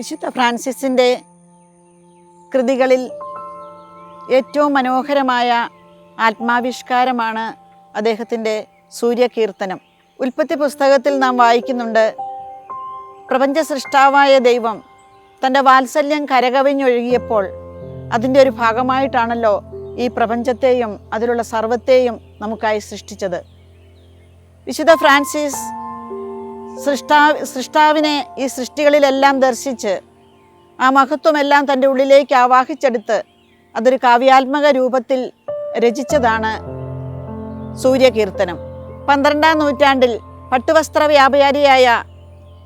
വിശുദ്ധ ഫ്രാൻസിസിന്റെ കൃതികളിൽ ഏറ്റവും മനോഹരമായ ആത്മാവിഷ്കാരമാണ് അദ്ദേഹത്തിന്റെ സൂര്യകീർത്തനം. ഉൽപ്പത്തി പുസ്തകത്തിൽ നാം വായിക്കുന്നുണ്ട് പ്രപഞ്ച സൃഷ്ടാവായ ദൈവം തന്റെ വാത്സല്യം കരകവിഞ്ഞൊഴുകിയപ്പോൾ അതിന്റെ ഒരു ഭാഗമായിട്ടാണല്ലോ ഈ പ്രപഞ്ചത്തെയും അതിലുള്ള സർവത്തെയും നമുക്കായി സൃഷ്ടിച്ചത്. വിശുദ്ധ ഫ്രാൻസിസ് സൃഷ്ടാ സൃഷ്ടാവിനെ ഈ സൃഷ്ടികളിലെല്ലാം ദർശിച്ച് ആ മഹത്വമെല്ലാം തന്റെ ഉള്ളിലേക്ക് ആവാഹിച്ചെടുത്ത് അതൊരു കാവ്യാത്മക രൂപത്തിൽ രചിച്ചതാണ് സൂര്യകീർത്തനം. പന്ത്രണ്ടാം നൂറ്റാണ്ടിൽ പട്ടുവസ്ത്ര വ്യാപാരിയായ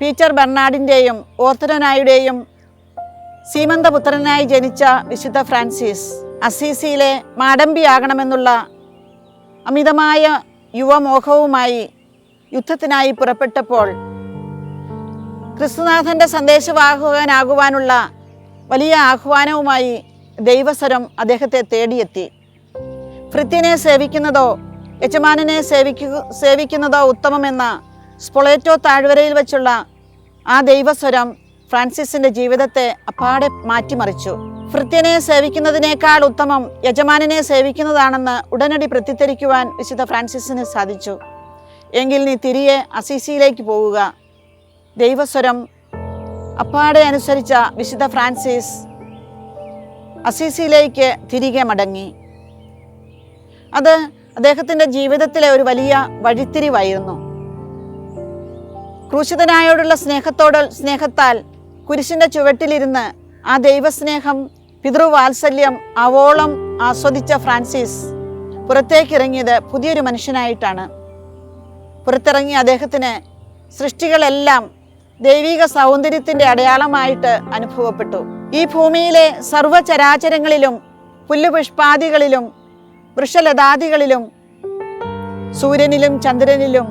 പീറ്റർ ബെർണാഡിന്റെയും ഓർത്തഡനായുടെയും സീമന്തപുത്രനായി ജനിച്ച വിശുദ്ധ ഫ്രാൻസിസ് അസീസിയിലെ മാടമ്പിയാകണമെന്നുള്ള അമിതമായ യുവമോഹവുമായി യുദ്ധത്തിനായി പുറപ്പെട്ടപ്പോൾ ക്രിസ്തുനാഥന്റെ സന്ദേശവാഹകനാകുവാനുള്ള വലിയ ആഹ്വാനവുമായി ദൈവസ്വരം അദ്ദേഹത്തെ തേടിയെത്തി. ഭൃത്യനെ സേവിക്കുന്നതോ യജമാനനെ സേവിക്കു സേവിക്കുന്നതോ ഉത്തമമെന്ന സ്പൊളേറ്റോ താഴ്വരയിൽ വെച്ചുള്ള ആ ദൈവസ്വരം ഫ്രാൻസിസിന്റെ ജീവിതത്തെ അപ്പാടെ മാറ്റിമറിച്ചു. ഭൃത്യനെ സേവിക്കുന്നതിനേക്കാൾ ഉത്തമം യജമാനനെ സേവിക്കുന്നതാണെന്ന് ഉടനടി പ്രത്യത്തരിക്കുവാൻ വിശുദ്ധ ഫ്രാൻസിസിന് സാധിച്ചു. എങ്കിൽ നീ തിരികെ അസീസിയിലേക്ക് പോവുക ദൈവസ്വരം അപ്പാടെ അനുസരിച്ച വിശുദ്ധ ഫ്രാൻസിസ് അസീസിയിലേക്ക് തിരികെ മടങ്ങി. അത് അദ്ദേഹത്തിന്റെ ജീവിതത്തിലെ ഒരു വലിയ വഴിത്തിരിവായിരുന്നു. ക്രൂശിതനായോടുള്ള സ്നേഹത്തോട് സ്നേഹത്താൽ കുരിശിന്റെ ചുവട്ടിലിരുന്ന് ആ ദൈവസ്നേഹം പിതൃവാത്സല്യം അവോളം ആസ്വദിച്ച ഫ്രാൻസിസ് പുറത്തേക്കിറങ്ങിയത് പുതിയൊരു മനുഷ്യനായിട്ടാണ്. പുറത്തിറങ്ങിയ അദ്ദേഹത്തിന് സൃഷ്ടികളെല്ലാം ദൈവിക സൗന്ദര്യത്തിന്റെ അടയാളമായിട്ട് അനുഭവപ്പെട്ടു. ഈ ഭൂമിയിലെ സർവചരാചരങ്ങളിലും പുല്ലുപുഷ്പാദികളിലും വൃക്ഷലതാദികളിലും സൂര്യനിലും ചന്ദ്രനിലും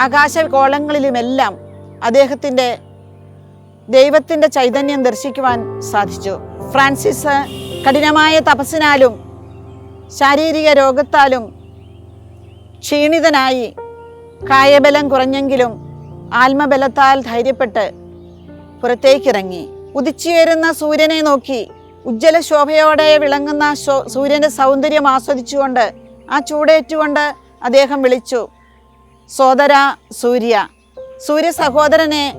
ആകാശഗോളങ്ങളിലുമെല്ലാം അദ്ദേഹത്തിന്റെ ദൈവത്തിന്റെ ചൈതന്യം ദർശിക്കുവാൻ സാധിച്ചു. ഫ്രാൻസിസ് കഠിനമായ തപസ്സിനാലും ശാരീരിക രോഗത്താലും ക്ഷീണിതനായി കായബലം കുറഞ്ഞെങ്കിലും ആത്മബലത്താൽ ധൈര്യപ്പെട്ട് പുറത്തേക്കിറങ്ങി. ഉദിച്ചുയരുന്ന സൂര്യനെ നോക്കി ഉജ്ജ്വല ശോഭയോടെ വിളങ്ങുന്ന സൂര്യന്റെ സൗന്ദര്യം ആസ്വദിച്ചുകൊണ്ട് ആ ചൂടേറ്റുകൊണ്ട് അദ്ദേഹം വിളിച്ചു സോദര സൂര്യ സൂര്യ സഹോദരനെ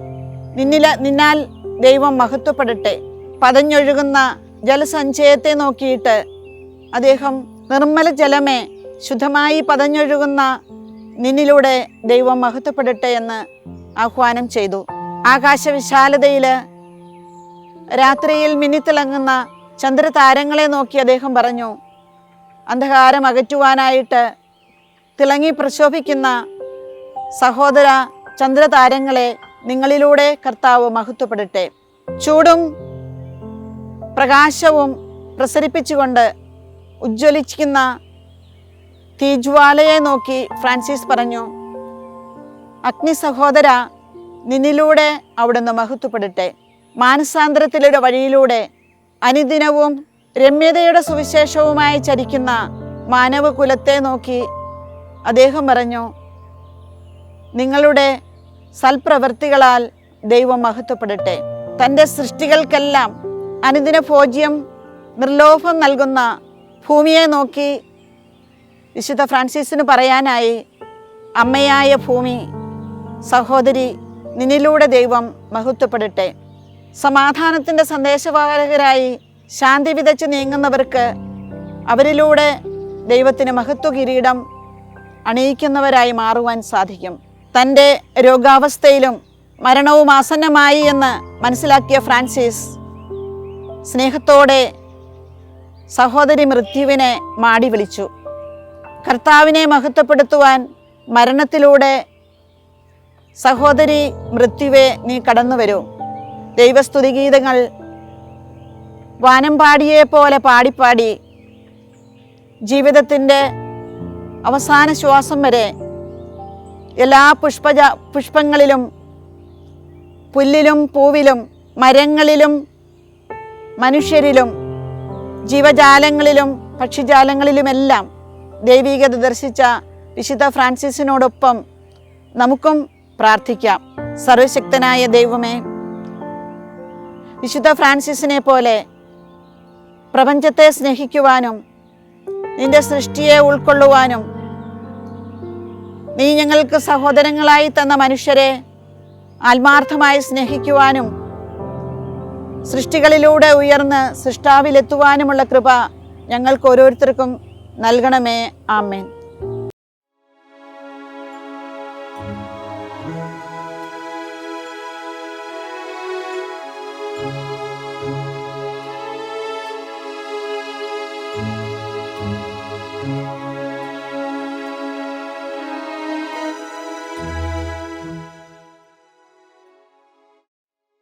നിന്നില നിന്നാൽ ദൈവം മഹത്വപ്പെടട്ടെ പതഞ്ഞൊഴുകുന്ന ജലസഞ്ചയത്തെ നോക്കിയിട്ട് അദ്ദേഹം നിർമ്മല ജലമേ ശുദ്ധമായി പതഞ്ഞൊഴുകുന്ന നിന്നിലൂടെ ദൈവം മഹത്വപ്പെടട്ടെ എന്ന് ആഹ്വാനം ചെയ്തു. ആകാശവിശാലതയിൽ രാത്രിയിൽ മിന്നിത്തിളങ്ങുന്ന ചന്ദ്രതാരങ്ങളെ നോക്കി അദ്ദേഹം പറഞ്ഞു അന്ധകാരം അകറ്റുവാനായിട്ട് തിളങ്ങി പ്രശോഭിക്കുന്ന സഹോദര ചന്ദ്രതാരങ്ങളെ നിങ്ങളിലൂടെ കർത്താവ് മഹത്വപ്പെടട്ടെ. ചൂടും പ്രകാശവും പ്രസരിപ്പിച്ചുകൊണ്ട് ഉജ്ജ്വലിക്കുന്ന തീജ്വാലയെ നോക്കി ഫ്രാൻസിസ് പറഞ്ഞു അഗ്നി സഹോദര നിന്നിലൂടെ അവിടുന്ന് മഹത്വപ്പെടട്ടെ. മാനസാന്തരത്തിലൊരു വഴിയിലൂടെ അനുദിനവും രമ്യതയുടെ സുവിശേഷവുമായി ചരിക്കുന്ന മാനവകുലത്തെ നോക്കി അദ്ദേഹം പറഞ്ഞു നിങ്ങളുടെ സൽപ്രവൃത്തികളാൽ ദൈവം മഹത്വപ്പെടട്ടെ. തന്റെ സൃഷ്ടികൾക്കെല്ലാം അനുദിന ഭോജ്യം നിർലോഭം നൽകുന്ന ഭൂമിയെ നോക്കി വിശുദ്ധ ഫ്രാൻസിസിന് പറയാനായി അമ്മയായ ഭൂമി സഹോദരി നിന്നിലൂടെ ദൈവം മഹത്വപ്പെടട്ടെ. സമാധാനത്തിന്റെ സന്ദേശവാഹകരായി ശാന്തി വിതച്ച് നീങ്ങുന്നവർക്ക് അവരിലൂടെ ദൈവത്തിന് മഹത്വ കിരീടം അണിയിക്കുന്നവരായി മാറുവാൻ സാധിക്കും. തന്റെ രോഗാവസ്ഥയിലും മരണവും ആസന്നമായി എന്ന് മനസ്സിലാക്കിയ ഫ്രാൻസിസ് സ്നേഹത്തോടെ സഹോദരി മൃത്യുവിനെ മാടി വിളിച്ചു. കർത്താവിനെ മഹത്വപ്പെടുത്തുവാൻ മരണത്തിലൂടെ സഹോദരി മൃത്യുവെ നീ കടന്നു വരൂ. ദൈവസ്തുതിഗീതങ്ങൾ വാനമ്പാടിയെ പോലെ പാടിപ്പാടി ജീവിതത്തിന്റെ അവസാന ശ്വാസം വരെ എല്ലാ പുഷ്പജ പുഷ്പങ്ങളിലും പുല്ലിലും പൂവിലും മരങ്ങളിലും മനുഷ്യരിലും ജീവജാലങ്ങളിലും പക്ഷിജാലങ്ങളിലുമെല്ലാം ദൈവികത ദർശിച്ച വിശുദ്ധ ഫ്രാൻസിസിനോടൊപ്പം നമുക്കും പ്രാർത്ഥിക്കാം. സർവശക്തനായ ദൈവമേ വിശുദ്ധ ഫ്രാൻസിസിനെ പോലെ പ്രപഞ്ചത്തെ സ്നേഹിക്കുവാനും നിന്റെ സൃഷ്ടിയെ ഉൾക്കൊള്ളുവാനും നീ ഞങ്ങൾക്ക് സഹോദരങ്ങളായി തന്ന മനുഷ്യരെ ആത്മാർത്ഥമായി സ്നേഹിക്കുവാനും സൃഷ്ടികളിലൂടെ ഉയർന്ന് സൃഷ്ടാവിലെത്തുവാനുമുള്ള കൃപ ഞങ്ങൾക്ക് ഓരോരുത്തർക്കും നൽകണമേ. ആമേൻ.